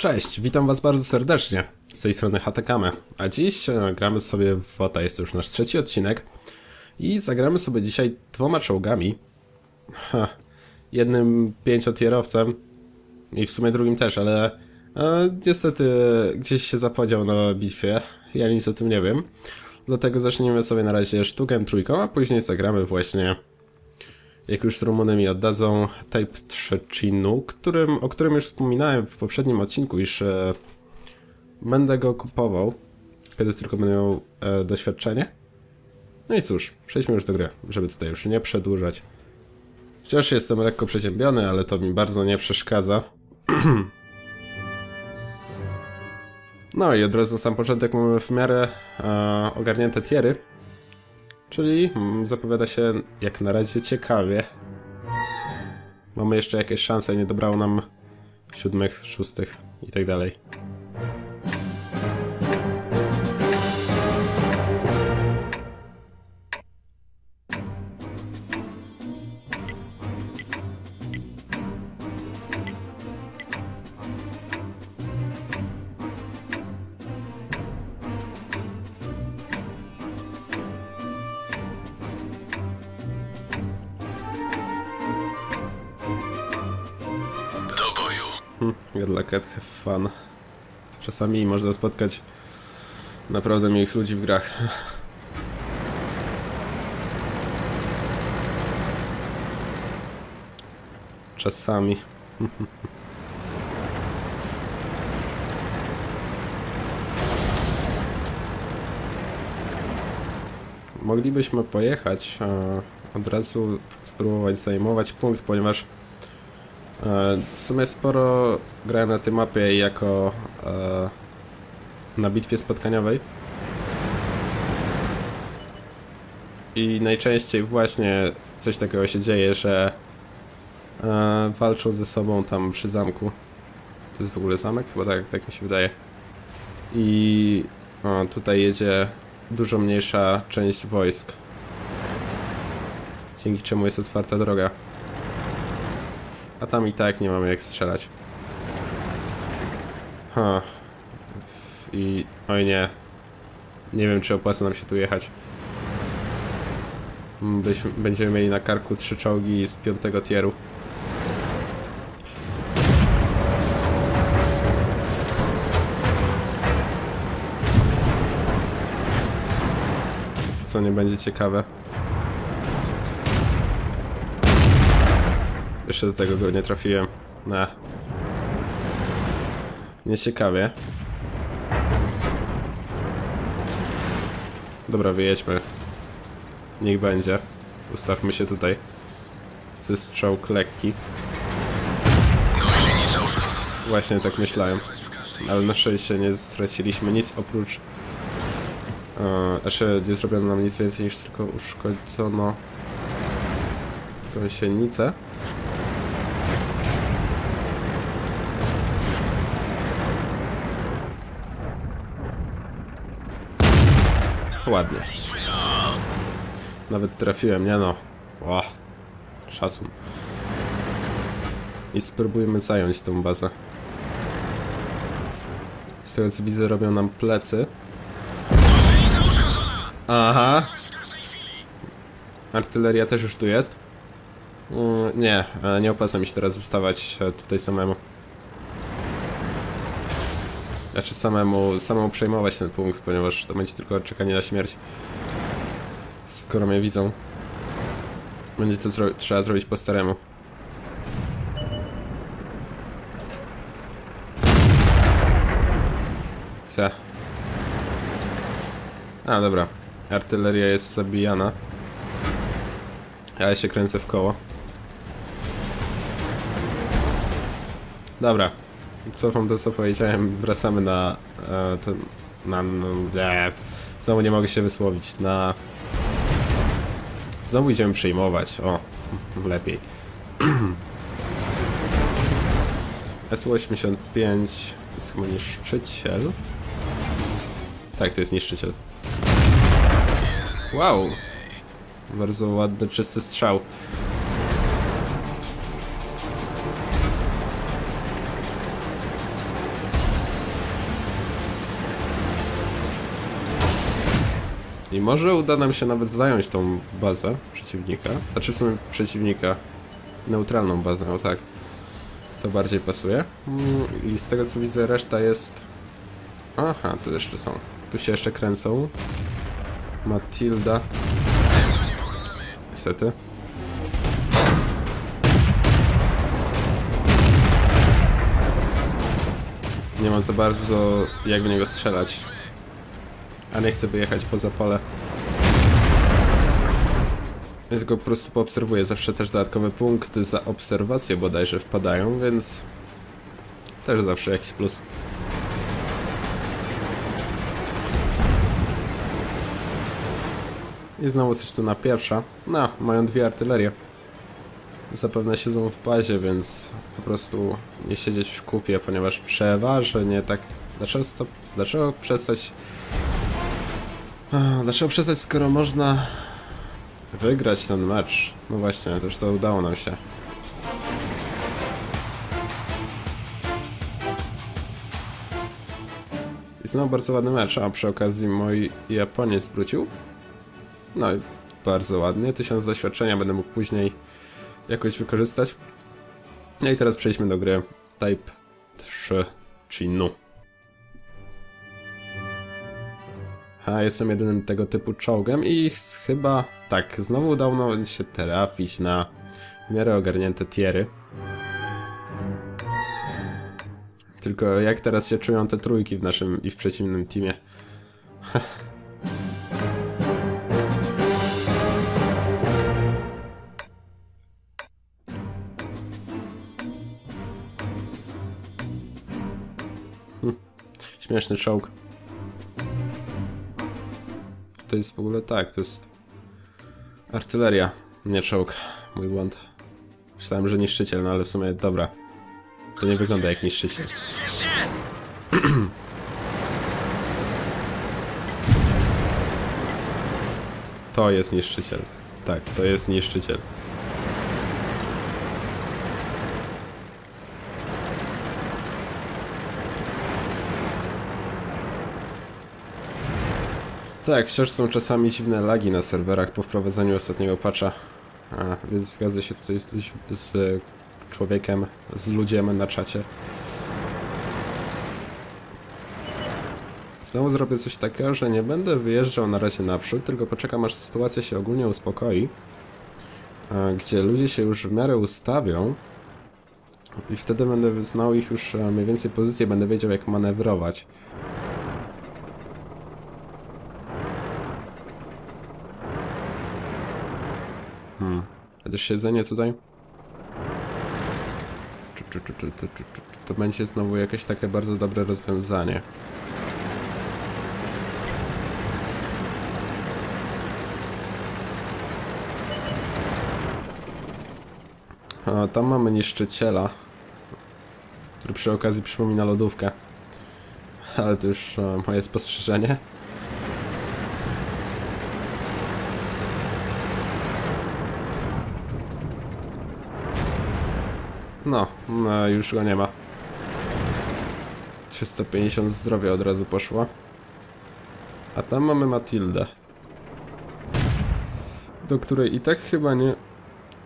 Cześć, witam was bardzo serdecznie. Z tej strony Hatakame. A dziś e, gramy sobie w WOTA, jest to już nasz trzeci odcinek. I zagramy sobie dzisiaj dwoma czołgami. Ha, jednym pięciotierowcem i w sumie drugim też, ale e, niestety gdzieś się zapodział na bitwie. Ja nic o tym nie wiem. Dlatego zaczniemy sobie na razie sztukę trójką, a później zagramy właśnie jak już Rumuny mi oddadzą Type 3 Chinu, którym, o którym już wspominałem w poprzednim odcinku, iż e, będę go kupował, kiedy tylko będę miał e, doświadczenie. No i cóż, przejdźmy już do gry, żeby tutaj już nie przedłużać. Wciąż jestem lekko przeziębiony, ale to mi bardzo nie przeszkadza. No i od razu na sam początek mamy w miarę e, ogarnięte tiery. Czyli mm, zapowiada się jak na razie ciekawie. Mamy jeszcze jakieś szanse, nie dobrało nam siódmych, szóstych i tak dalej. Good luck and have fun. Czasami można spotkać naprawdę miłych ludzi w grach. Czasami. Moglibyśmy pojechać, e, od razu spróbować zajmować punkt, ponieważ W sumie sporo grałem na tej mapie jako e, na bitwie spotkaniowej. I najczęściej właśnie coś takiego się dzieje, że e, walczą ze sobą tam przy zamku. To jest w ogóle zamek? Chyba tak, tak mi się wydaje. I o, tutaj jedzie dużo mniejsza część wojsk. Dzięki czemu jest otwarta droga. A tam i tak nie mamy jak strzelać. Ha. I... Oj nie. Nie wiem, czy opłaca nam się tu jechać. Mm, Byś, będziemy mieli na karku trzy czołgi z piątego tieru. Co nie będzie ciekawe. Jeszcze do tego go nie trafiłem. Na. Nieciekawie. Dobra, wyjedźmy. Niech będzie. Ustawmy się tutaj. Jest strzałk lekki. Właśnie tak myślałem. Ale na szczęście nie straciliśmy nic oprócz... E, znaczy nie zrobiono nam nic więcej niż tylko uszkodzono... Gąsienicę. Ładnie. Nawet trafiłem, nie no. Ła. Szacun. I spróbujmy zająć tą bazę. Z tego co widzę robią nam plecy. Aha. Artyleria też już tu jest. Mm, nie, e, nie opłaca mi się teraz zostawać e, tutaj samemu. Znaczy samemu, samemu przejmować ten punkt, ponieważ to będzie tylko czekanie na śmierć. Skoro mnie widzą. Będzie to zro trzeba zrobić po staremu. Co? A, dobra. Artyleria jest zabijana. Ja się kręcę w koło. Dobra. Cofam to, co powiedziałem. Wracamy na... E, ten, na... No, znowu nie mogę się wysłowić. Na... Znowu idziemy przejmować. O, lepiej. SU-85 jest chyba niszczyciel. Tak, to jest niszczyciel. Wow! Bardzo ładny, czysty strzał. Może uda nam się nawet zająć tą bazę przeciwnika. Znaczy w sumie przeciwnika. Neutralną bazę, o tak. To bardziej pasuje. Mm, I z tego co widzę, reszta jest. Aha, tu jeszcze są. Tu się jeszcze kręcą. Matilda. Niestety. Nie mam za bardzo jak w niego strzelać. A nie chcę wyjechać poza pole. Więc go po prostu poobserwuję. Zawsze też dodatkowe punkty za obserwację bodajże wpadają, więc też zawsze jakiś plus. I znowu coś tu na pierwsza. No, mają dwie artylerie. Zapewne siedzą w bazie, więc po prostu nie siedzieć w kupie, ponieważ przeważnie tak... Dlaczego, stop... Dlaczego przestać... Dlaczego przestać, skoro można wygrać ten mecz? No właśnie, zresztą udało nam się. I znowu bardzo ładny mecz, a przy okazji mój Japoniec wrócił. No i bardzo ładnie, tysiąc doświadczenia będę mógł później jakoś wykorzystać. No i teraz przejdźmy do gry Type 3 Chinu. A jestem jedynym tego typu czołgem i ch- chyba tak, znowu udało nam się trafić na w miarę ogarnięte tiery. Tylko jak teraz się czują te trójki w naszym i w przeciwnym teamie? Śmieszny czołg. To jest w ogóle tak, to jest artyleria, nie czołg. Mój błąd. Myślałem, że niszczyciel, no ale w sumie dobra. To nie wygląda jak niszczyciel. To jest niszczyciel. Tak, to jest niszczyciel. Tak, wciąż są czasami dziwne lagi na serwerach po wprowadzeniu ostatniego patcha. A, więc zgadzę się tutaj z, z e, człowiekiem, z ludziem na czacie. Znowu zrobię coś takiego, że nie będę wyjeżdżał na razie naprzód, tylko poczekam aż sytuacja się ogólnie uspokoi. Gdzie ludzie się już w miarę ustawią. I wtedy będę znał ich już e, mniej więcej pozycję, będę wiedział jak manewrować. Chociaż siedzenie tutaj... To będzie znowu jakieś takie bardzo dobre rozwiązanie. A, tam mamy niszczyciela, który przy okazji przypomina lodówkę. Ale to już e, moje spostrzeżenie. No, no, już go nie ma. 350 zdrowia od razu poszło. A tam mamy Matildę. Do której i tak chyba nie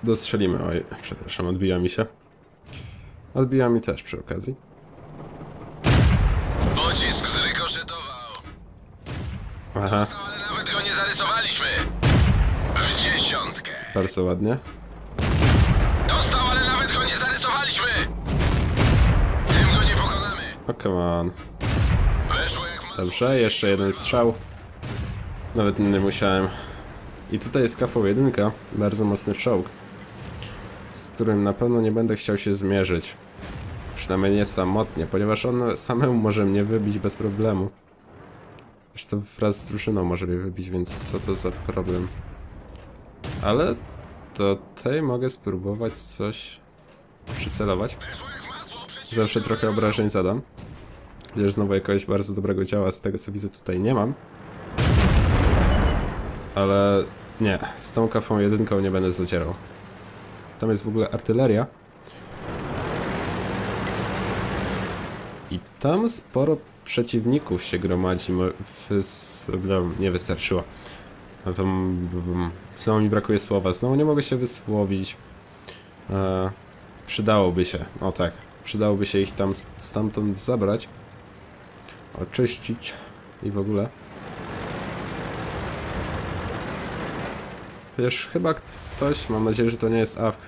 dostrzelimy. Oj, przepraszam, odbija mi się. Odbija mi też przy okazji. Pocisk zrykoszetował. Aha, No, ale nawet go nie zarysowaliśmy. W dziesiątkę. bardzo ładnie. Dostał, ale nawet go nie zarysowaliśmy. Tym go nie pokonamy. O, come on. Weszło jak w masło. Dobrze, jeszcze jeden strzał. Nawet nie musiałem. I tutaj jest KV-1, bardzo mocny czołg. Z którym na pewno nie będę chciał się zmierzyć. Przynajmniej nie samotnie, ponieważ on samemu może mnie wybić bez problemu. Zresztą wraz z drużyną może mnie wybić, więc co to za problem. Ale to tej mogę spróbować coś przycelować. Zawsze trochę obrażeń zadam. Chociaż znowu jakiegoś bardzo dobrego działa z tego co widzę tutaj nie mam. Ale nie, z tą kafą jedynką nie będę zadzierał. Tam jest w ogóle artyleria. I tam sporo przeciwników się gromadzi. Wys... no, nie wystarczyło. Wam- Znowu mi brakuje słowa. Znowu nie mogę się wysłowić. E, przydałoby się. O tak. Przydałoby się ich tam stamtąd zabrać. Oczyścić. I w ogóle. Wiesz, chyba ktoś, mam nadzieję, że to nie jest AWK.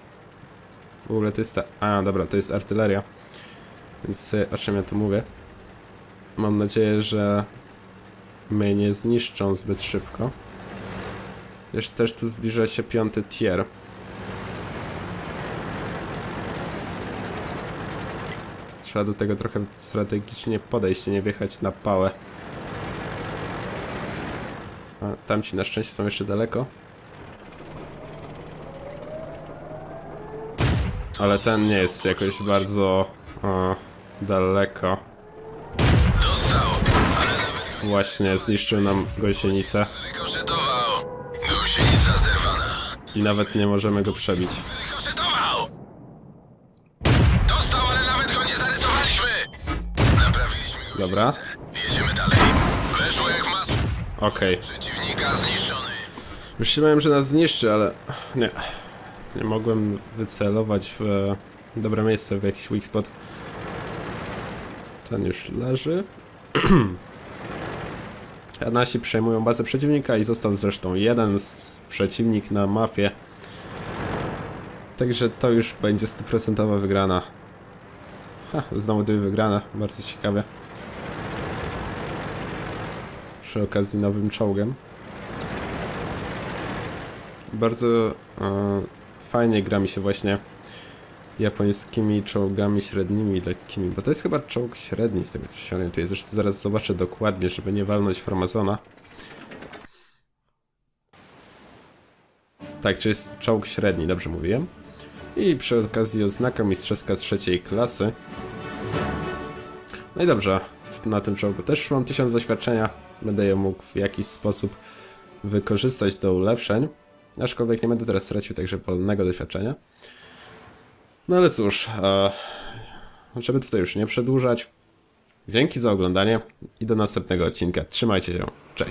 W ogóle to jest ta... A, dobra, to jest artyleria. Więc o czym ja tu mówię? Mam nadzieję, że mnie nie zniszczą zbyt szybko. Wiesz, też tu zbliża się piąty tier. Trzeba do tego trochę strategicznie podejść, nie wjechać na pałę. A tamci na szczęście są jeszcze daleko. Ale ten nie jest jakoś bardzo o, daleko. Właśnie zniszczył nam gąsienicę. I nawet nie możemy go przebić. Dostał, ale nawet go nie zarysowaliśmy! Naprawiliśmy go. Dobra. Jedziemy dalej. Weszło jak w masło. Okej. Przeciwnika zniszczony. Bałem, że nas zniszczy, ale nie. Nie mogłem wycelować w e, dobre miejsce, w jakiś weak spot. Ten już leży. Nasi przejmują bazę przeciwnika i został zresztą jeden przeciwnik na mapie. Także to już będzie stuprocentowa wygrana. Ha, znowu dwie wygrane, bardzo ciekawe. Przy okazji nowym czołgiem. Bardzo e, fajnie gra mi się właśnie japońskimi czołgami średnimi, lekkimi, bo to jest chyba czołg średni z tego co się orientuję. Zresztą zaraz zobaczę dokładnie, żeby nie walnąć farmazona. Tak, czy jest czołg średni, dobrze mówiłem. I przy okazji oznaka mistrzowska trzeciej klasy. No i dobrze, na tym czołgu też mam 1000 doświadczenia. Będę je mógł w jakiś sposób wykorzystać do ulepszeń. Aczkolwiek nie będę teraz stracił także wolnego doświadczenia. No ale cóż, e, żeby tutaj już nie przedłużać. Dzięki za oglądanie i do następnego odcinka. Trzymajcie się. Cześć.